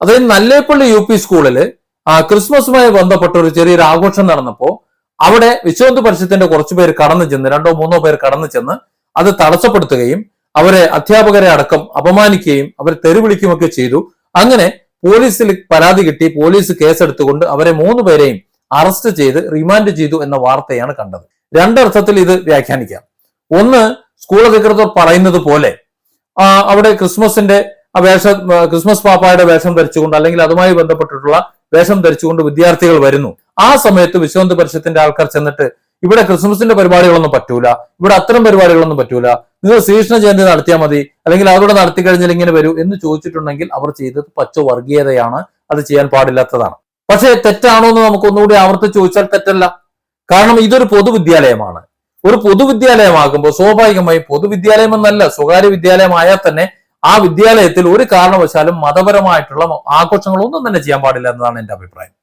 അതായത് Nallepilly U P സ്കൂളിൽ ക്രിസ്മസുമായി ബന്ധപ്പെട്ട ഒരു ചെറിയൊരു ആഘോഷം നടന്നപ്പോൾ അവിടെ വിശ്വന്ത് പരിഷത്തിന്റെ കുറച്ചു പേര് കടന്നു ചെന്ന് രണ്ടോ മൂന്നോ പേർ കടന്നു ചെന്ന് അത് തടസ്സപ്പെടുത്തുകയും അവരെ അധ്യാപകരെ അടക്കം അപമാനിക്കുകയും അവരെ തെരുവിളിക്കുകയൊക്കെ ചെയ്തു. അങ്ങനെ പോലീസിൽ പരാതി കിട്ടി പോലീസ് കേസെടുത്തുകൊണ്ട് അവരെ മൂന്ന് പേരെയും അറസ്റ്റ് ചെയ്ത് റിമാൻഡ് ചെയ്തു എന്ന വാർത്തയാണ് കണ്ടത്. രണ്ടർത്ഥത്തിൽ ഇത് വ്യാഖ്യാനിക്കാം. ഒന്ന് സ്കൂൾ അധികൃതർ പറയുന്നത് പോലെ അവിടെ ക്രിസ്മസിന്റെ ആ വേഷം ക്രിസ്മസ് പാപ്പായുടെ വേഷം ധരിച്ചുകൊണ്ട് അല്ലെങ്കിൽ അതുമായി ബന്ധപ്പെട്ടിട്ടുള്ള വേഷം ധരിച്ചുകൊണ്ട് വിദ്യാർത്ഥികൾ വരുന്നു. ആ സമയത്ത് വിശ്വന്ത് പരിഷത്തിന്റെ ആൾക്കാർ ചെന്നിട്ട് ഇവിടെ ക്രിസ്മസിന്റെ പരിപാടികളൊന്നും പറ്റൂല ഇവിടെ അത്തരം പരിപാടികളൊന്നും പറ്റൂല നിങ്ങൾ ശ്രീകൃഷ്ണ ജയന്തി നടത്തിയാൽ മതി അല്ലെങ്കിൽ അവിടെ നടത്തി കഴിഞ്ഞാൽ ഇങ്ങനെ വരൂ എന്ന് ചോദിച്ചിട്ടുണ്ടെങ്കിൽ അവർ ചെയ്തത് പച്ച വർഗീയതയാണ് അത് ചെയ്യാൻ പാടില്ലാത്തതാണ്. പക്ഷേ തെറ്റാണോ എന്ന് നമുക്ക് ഒന്നുകൂടി ആവർത്തി ചോദിച്ചാൽ തെറ്റല്ല. കാരണം ഇതൊരു പൊതുവിദ്യാലയമാണ്. ഒരു പൊതുവിദ്യാലയമാകുമ്പോൾ സ്വാഭാവികമായി പൊതുവിദ്യാലയം എന്നല്ല സ്വകാര്യ വിദ്യാലയമായാൽ തന്നെ ആ വിദ്യാലയത്തിൽ ഒരു കാരണവശാലും മതപരമായിട്ടുള്ള ആഘോഷങ്ങളൊന്നും തന്നെ ചെയ്യാൻ പാടില്ല എന്നതാണ് എന്റെ അഭിപ്രായം.